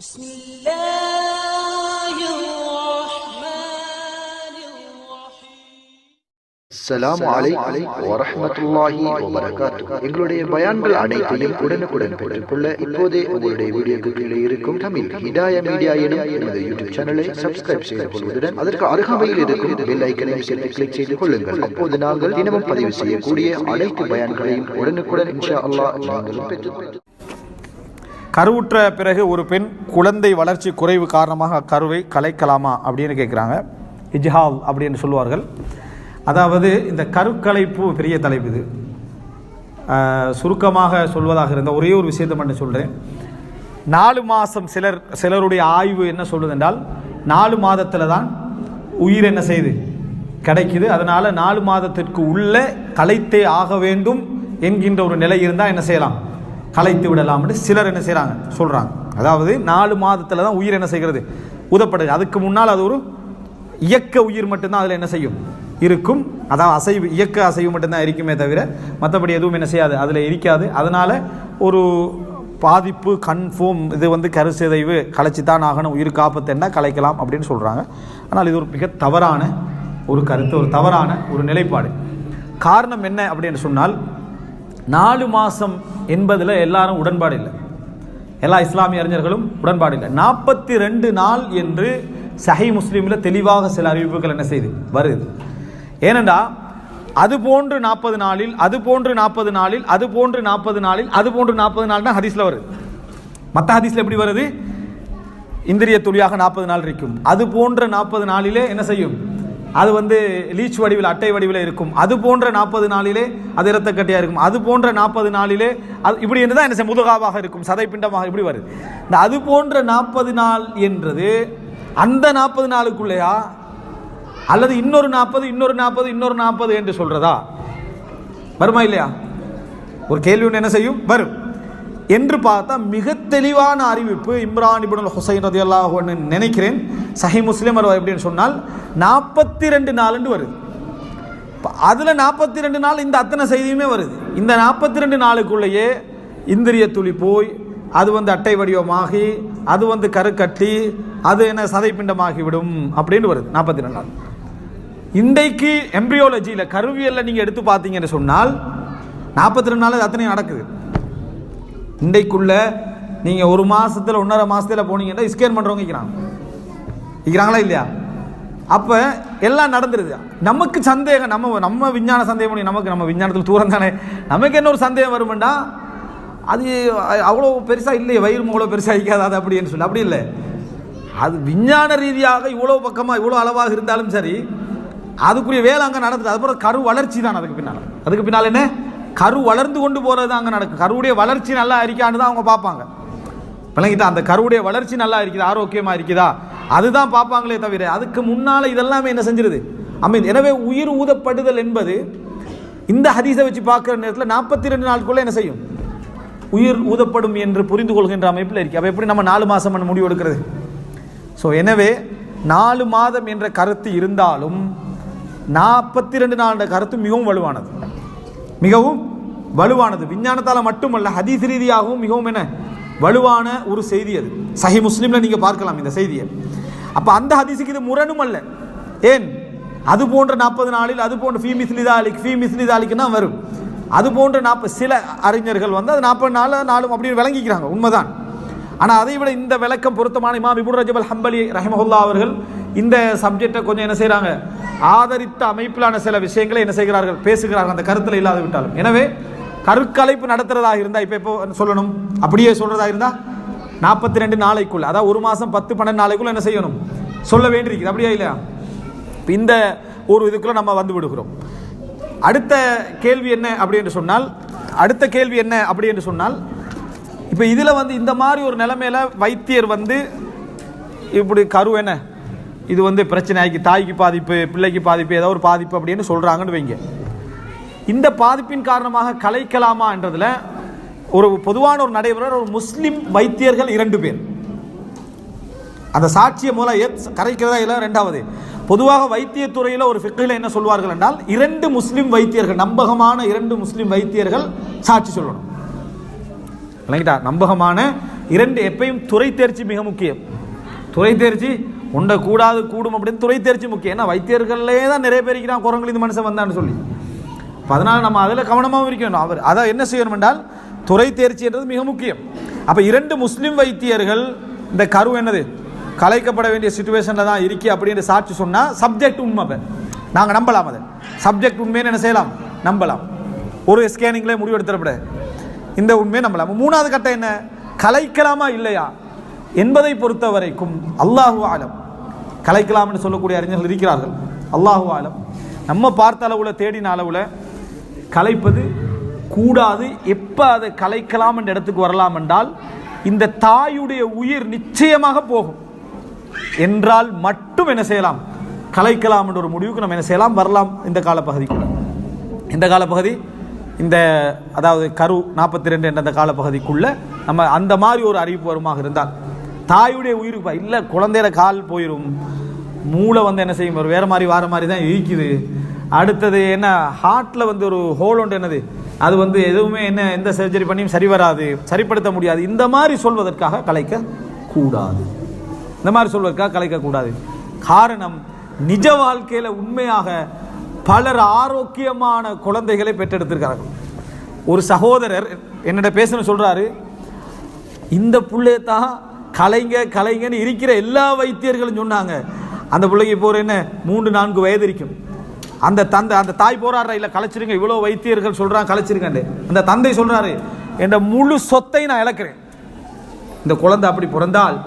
بسم الله الرحمن الرحيم அஸ்ஸலாமு அலைக்கும் வரஹ்மத்துல்லாஹி வபரகாத்துஹு எங்களுடைய பயான்கள் அனைத்தையும் உடனுக்குடன் பெற்றுக்கொள்ள இப்போதே உங்களுடைய வீடியோக்கு கீழே இருக்கும் தமிழ் ஹிதாய மீடியா எனும் எமது யூடியூப் சேனலை சப்ஸ்கிரைப் செய்து கொள்வதுடன் அதற்கு அருகாமையில் இருக்கும் பெல் ஐக்கனை சேர்த்து கிளிக் செய்து கொள்ளுங்கள் அப்போது நாங்கள் தினமும் பதிவு செய்யக்கூடிய அனைத்து பயான்களையும் உடனுக்குடன் இன்ஷா அல்லாஹ் நீங்களும் பெற்றுக்கொள்ளுங்கள் கருவுற்ற பிறகு ஒரு பெண் குழந்தை வளர்ச்சி குறைவு காரணமாக கருவை கலைக்கலாமா அப்படின்னு கேட்குறாங்க இஜ்ஹால் அப்படின்னு சொல்லுவார்கள். அதாவது இந்த கருக்கலைப்பு பெரிய தலைப்பு இது. சுருக்கமாக சொல்வதாக இருந்த ஒரே ஒரு விஷயத்தை மட்டும் சொல்கிறேன் நாலு மாதம் சிலர் சிலருடைய ஆய்வு என்ன சொல்லுது என்றால் நாலு மாதத்தில் தான் உயிர் என்ன செய்யுது கிடைக்குது. அதனால் நாலு மாதத்திற்கு உள்ள கலைத்தே ஆக வேண்டும் என்கின்ற ஒரு நிலை இருந்தால் என்ன செய்யலாம்? கலைத்து விடலாம்னு சிலர் என்ன செய்கிறாங்க சொல்கிறாங்க அதாவது நாலு மாதத்தில் தான் உயிர் என்ன செய்கிறது? உதப்படுது அதுக்கு முன்னால் அது ஒரு இயக்க உயிர் மட்டும்தான் அதில் என்ன செய்யும்? இருக்கும். அதாவது அசைவு இயக்க அசைவு மட்டும்தான் இருக்குமே தவிர மற்றபடி எதுவும் என்ன செய்யாது. அதில் இருக்காது. அதனால் ஒரு பாதிப்பு கன்ஃபார்ம் இது வந்து கருசிதைவு கலைச்சி தான் ஆகணும். உயிர் காப்பத்தென்னா கலைக்கலாம் அப்படின்னு சொல்கிறாங்க ஆனால் இது ஒரு மிக தவறான ஒரு கருத்து ஒரு தவறான ஒரு நிலைப்பாடு. காரணம் என்ன அப்படின்னு சொன்னால் நாலு மாதம் என்பதில் எல்லாரும் உடன்பாடு இல்லை. எல்லா இஸ்லாமிய அறிஞர்களும் உடன்பாடு இல்லை. நாற்பத்தி ரெண்டு நாள் என்று சஹி முஸ்லீமில் தெளிவாக சில அறிவிப்புகள் என்ன செய்து? வருது. ஏனென்றா அது போன்று நாற்பது நாளில் அது போன்று நாற்பது நாளில் அது போன்று நாற்பது நாளில் அது போன்று நாற்பது நாள் தான் ஹதீஸில் வருது. மற்ற ஹதீஸில் எப்படி வருது? இந்திரிய துளியாக நாற்பது நாள் இருக்கும். அது போன்ற நாற்பது நாளிலே என்ன செய்யும்? அது வந்து லீச் வடிவில் அட்டை வடிவில் இருக்கும். அது போன்ற நாற்பது நாளிலே அது இரத்தக்கட்டையாக இருக்கும். அது போன்ற நாற்பது நாளிலே அது இப்படி என்று தான் என்ன செய்ய முதுகாவாக இருக்கும். சதைப்பிண்டமாக இப்படி வருது. இந்த அது போன்ற நாற்பது நாள் என்றது அந்த நாற்பது நாளுக்குள்ளேயா? அல்லது இன்னொரு நாற்பது இன்னொரு நாற்பது இன்னொரு நாற்பது என்று சொல்கிறதா வருமா இல்லையா? ஒரு கேள்வி ஒன்று என்ன செய்யும்? வரும். என்று பார்த்தா மிக தெளிவான அறிவிப்பு இம்ரான் இப்னுல் ஹுசைன் ரதி அல்லாஹன்னு நினைக்கிறேன். சஹி முஸ்லிம் எப்படின்னு சொன்னால் நாற்பத்தி ரெண்டு நாளுண்டு வருது அதில் நாற்பத்தி ரெண்டு நாள் இந்த அத்தனை செய்தியுமே வருது. இந்த நாற்பத்தி ரெண்டு நாளுக்குள்ளேயே இந்திரிய துளி போய் அது வந்து அட்டை வடிவமாகி அது வந்து கருக்கட்டி அது என்ன சதைப்பிண்டமாகி விடும் அப்படின்னு வருது நாற்பத்தி ரெண்டு நாள். இன்றைக்கு எம்ப்ரியோலஜியில் கருவியலில் நீங்கள் எடுத்து பார்த்தீங்கன்னு சொன்னால் நாற்பத்தி ரெண்டு நாள் அத்தனையும் நடக்குது. இன்றைக்குள்ள நீங்கள் ஒரு மாசத்துல ஒன்றரை மாசத்துல போனீங்கன்னா ஸ்கேன் பண்ணுறவங்க இருக்கிறாங்க. இருக்கிறாங்களா இல்லையா? அப்போ எல்லாம் நடந்துருது. நமக்கு சந்தேகம் நம்ம நம்ம விஞ்ஞான சந்தேகம் பண்ணி நமக்கு நம்ம விஞ்ஞானத்தில் தூரம் தானே? நமக்கு என்ன ஒரு சந்தேகம் வருமெண்டா அது அவ்வளோ பெருசாக இல்லையே வயிறு அவ்வளோ பெருசாக இருக்காது அது அப்படின்னு சொல்லி. அப்படி இல்லை. அது விஞ்ஞான ரீதியாக இவ்வளோ பக்கமாக இவ்வளோ அளவாக இருந்தாலும் சரி அதுக்குரிய வேலை அங்கே நடந்தது அதுக்கப்புறம் கரு வளர்ச்சி தான் அதுக்கு பின்னால். அதுக்கு பின்னால் என்ன? கரு வளர்ந்து கொண்டு போகிறது அங்கே நடக்கும் கருவுடைய வளர்ச்சி நல்லா இருக்கான்னு தான் அவங்க பார்ப்பாங்க. விளங்கிட்டா அந்த கருவுடைய வளர்ச்சி நல்லா இருக்குது? ஆரோக்கியமாக இருக்குதா? அதுதான் பார்ப்பாங்களே தவிர அதுக்கு முன்னால் இதெல்லாமே என்ன செஞ்சிருது? அமைந்து எனவே உயிர் ஊதப்படுதல் என்பது இந்த ஹதீஸை வச்சு பார்க்குற நேரத்தில் நாற்பத்தி ரெண்டு நாளுக்குள்ளே என்ன செய்யும்? உயிர் ஊதப்படும் என்று புரிந்து கொள்கின்ற அமைப்பில் இருக்கு. அப்போ எப்படி நம்ம நாலு மாதம் பண்ண முடிவு எடுக்கிறது? ஸோ எனவே நாலு மாதம் என்ற கருத்து இருந்தாலும் நாற்பத்தி ரெண்டு நாள் கருத்து மிகவும் வலுவானது. மிகவும் வலுவானது. விஞ்ஞானத்தால் மட்டுமல்ல ஹதீஸ் ரீதியாகவும் மிகவும் என்ன? வலுவான ஒரு செய்தி அது. சஹி முஸ்லீமில் நீங்கள் பார்க்கலாம் இந்த செய்தியை. அப்போ அந்த ஹதீஸுக்கு இது முரணும் அல்ல. ஏன்? அது போன்ற நாற்பது நாளில் அது போன்ற ஃபீ மிஸ்லிதாலிக் ஃபீ மிஸ்லிதாலிக்குன்னா வரும். அது போன்ற நாற்பது சில அறிஞர்கள் வந்து அது நாற்பது நாள் நாளும் அப்படின்னு விளங்கிக்கிறாங்க உண்மைதான். ஆனால் அதை விட இந்த விளக்கம் பொருத்தமான இமாம் இபுன் ரஜபல் ஹம்பலி ரஹமஹுல்லா அவர்கள் இந்த சப்ஜெக்டை கொஞ்சம் என்ன செய்கிறாங்க ஆதரித்த அமைப்பிலான சில விஷயங்களை என்ன செய்கிறார்கள்? பேசுகிறார்கள். அந்த கருத்தில் இல்லாது விட்டாலும். எனவே கருக்கலைப்பு நடத்துறதாக இருந்தால் இப்போ இப்போ சொல்லணும்? அப்படியே சொல்றதா இருந்தால் நாற்பத்தி ரெண்டு நாளைக்குள்ள அதாவது ஒரு மாதம் பத்து பன்னெண்டு நாளைக்குள்ள என்ன செய்யணும்? சொல்ல வேண்டியிருக்குது. அப்படியா இல்லையா? இந்த ஒரு இதுக்குள்ள நம்ம வந்து விடுகிறோம். அடுத்த கேள்வி என்ன அப்படி என்று சொன்னால் அடுத்த கேள்வி என்ன அப்படி என்று சொன்னால் இப்போ இதில் வந்து இந்த மாதிரி ஒரு நிலைமையில் வைத்தியர் வந்து இப்படி கரு என்ன? இது வந்து பிரச்சனை ஆகி தாய்க்கு பாதிப்பு பிள்ளைக்கு பாதிப்பு ஏதோ ஒரு பாதிப்பு அப்படின்னு சொல்கிறாங்கன்னு வைங்க. இந்த பாதிப்பின் காரணமாக கலைக்கலாமா என்றதில் ஒரு பொதுவான ஒரு நடைபெற ஒரு முஸ்லீம் வைத்தியர்கள் இரண்டு பேர். அந்த சாட்சிய மூலம் ஏத் கரைக்கிறதா இல்லை ரெண்டாவது. பொதுவாக வைத்தியத்துறையில் ஒரு ஃபிக்கில் என்ன சொல்வார்கள் என்றால் இரண்டு முஸ்லீம் வைத்தியர்கள் நம்பகமான இரண்டு முஸ்லீம் வைத்தியர்கள் சாட்சி சொல்லணும். இல்லைங்கிட்டா நம்பகமான இரண்டு எப்பயும் துறை தேர்ச்சி மிக முக்கியம். துறை தேர்ச்சி உண்டை கூடாது கூடும் அப்படின்னு துறை தேர்ச்சி முக்கியம். ஏன்னா வைத்தியர்கள்லேயே தான் நிறைய பேருக்கு நான் குரங்குல இந்த மனுஷன் வந்தான்னு சொல்லி. அப்ப நம்ம அதில் கவனமாகவும் இருக்கணும். அவர் அதை என்ன செய்யணும் என்றால் துறை தேர்ச்சி என்றது மிக முக்கியம். அப்போ இரண்டு முஸ்லீம் வைத்தியர்கள் இந்த கரு என்னது? கலைக்கப்பட வேண்டிய சுச்சுவேஷனில் தான் இருக்கி அப்படின்னு சாட்சி சொன்னால் சப்ஜெக்ட் உண்மை நாங்கள் நம்பலாம் அதை. சப்ஜெக்ட் உண்மைன்னு என்ன செய்யலாம்? நம்பலாம். ஒரு ஸ்கேனிங்லேயே முடிவெடுத்துடப்பட இந்த உண்மையை நம்பலாம். மூணாவது கட்டம் என்ன? கலைக்கலாமா இல்லையா? என்பதை பொறுத்த வரைக்கும் அல்லாஹு ஆலம். கலைக்கலாம்னு சொல்லக்கூடிய அறிஞர்கள் இருக்கிறார்கள். அல்லாஹு ஆலம். நம்ம பார்த்த அளவில் தேடின அளவில் கலைப்பது கூடாது. எப்போ அதை கலைக்கலாம் என்ற இடத்துக்கு வரலாம் என்றால் இந்த தாயுடைய உயிர் நிச்சயமாக போகும். என்றால் மட்டும் என்ன செய்யலாம்? கலைக்கலாம் என்ற ஒரு முடிவுக்கு நம்ம என்ன செய்யலாம்? வரலாம் இந்த காலப்பகுதிக்குள்ள இந்த காலப்பகுதி இந்த அதாவது கரு நாற்பத்தி ரெண்டு என்ற அந்த காலப்பகுதிக்குள்ள நம்ம அந்த மாதிரி ஒரு அறிவிப்பு வருமாக இருந்தால் தாயுடைய உயிருக்கு இல்லை குழந்தையில கால் போயிடும் மூளை வந்து என்ன செய்யும்? வேறு வேற மாதிரி வார மாதிரி தான் இருக்குது அடுத்தது என்ன? ஹார்ட்டில் வந்து ஒரு ஹோல் ஒன்று என்னது? அது வந்து எதுவுமே என்ன எந்த சர்ஜரி பண்ணியும் சரி வராது சரிப்படுத்த முடியாது. இந்த மாதிரி சொல்வதற்காக கலைக்க கூடாது இந்த மாதிரி சொல்வதற்காக கலைக்கக்கூடாது. காரணம் நிஜ வாழ்க்கையில் உண்மையாக பலர் ஆரோக்கியமான குழந்தைகளை பெற்றெடுத்திருக்கிறார்கள். ஒரு சகோதரர் என்னிட பேசணும் சொல்கிறாரு இந்த புள்ளைய தான் கலைங்க கலைங்கன்னு இருக்கிற எல்லா வைத்தியர்களும் சொன்னாங்க. அந்த பிள்ளைக்கு இப்போ ஒரு என்ன மூன்று நான்கு வயது இருக்கும். அந்த தந்தை அந்த தாய் போராடுற இல்லை கலைச்சிருங்க இவ்வளோ வைத்தியர்கள் சொல்கிறான் கலைச்சிருங்கன்னு. அந்த தந்தை சொல்கிறாரு என்ற முழு சொத்தை நான் இழக்கிறேன். இந்த குழந்தை அப்படி பிறந்தால்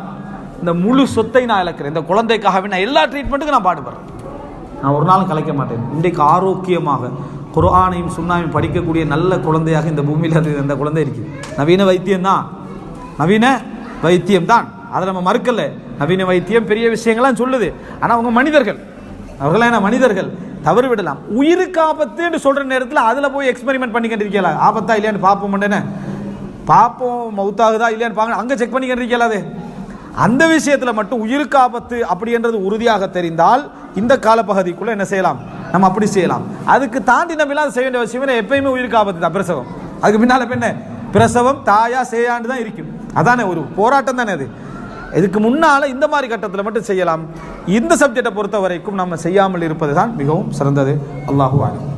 இந்த முழு சொத்தை நான் இழக்கிறேன். இந்த குழந்தைக்காகவே நான் எல்லா ட்ரீட்மெண்ட்டுக்கும் நான் பாடுபடுறேன். நான் ஒரு நாளும் கலைக்க மாட்டேன். இன்றைக்கு ஆரோக்கியமாக குரானையும் சுண்ணாவையும் படிக்கக்கூடிய நல்ல குழந்தையாக இந்த பூமியில் அது அந்த குழந்தை இருக்குது. நவீன வைத்தியம் தான். நவீன வைத்தியம் தான். அதை நம்ம மறுக்கலை. நவீன வைத்தியம் பெரிய விஷயங்கள்லாம் சொல்லுது. ஆனால் அவங்க மனிதர்கள். அவர்களாம் என்ன மனிதர்கள்? தவறு விடலாம் உயிருக்கு ஆபத்துன்னு சொல்ற நேரத்தில் அதில் போய் எக்ஸ்பெரிமெண்ட் பண்ணிக்கிட்டு இருக்கல ஆபத்தா இல்லையான்னு பார்ப்போம் பார்ப்போம் மவுத்தாகுதா இல்லையான்னு பார்க்க அங்கே செக் பண்ணிக்கிட்டு இருக்கலாது அந்த விஷயத்தில் மட்டும் உயிருக்கு ஆபத்து அப்படின்றது உறுதியாக தெரிந்தால் இந்த காலப்பகுதிக்குள்ள என்ன செய்யலாம்? நம்ம அப்படி செய்யலாம். அதுக்கு தாண்டி நம்ம எல்லாம் செய்ய வேண்டிய அவசியம் எப்பயுமே உயிருக்கு ஆபத்து தான் பிரசவம். அதுக்கு பின்னால் என்ன? பிரசவம் தாயா செய்யாண்டு தான் இருக்கும். அதானே ஒரு போராட்டம் தானே அது. இதுக்கு முன்னால் இந்த மாதிரி கட்டத்தில் மட்டும் செய்யலாம். இந்த சப்ஜெக்டை பொறுத்த வரைக்கும் நம்ம செய்யாமல் இருப்பது தான் மிகவும் சிறந்தது. அல்லாஹு ஆலம்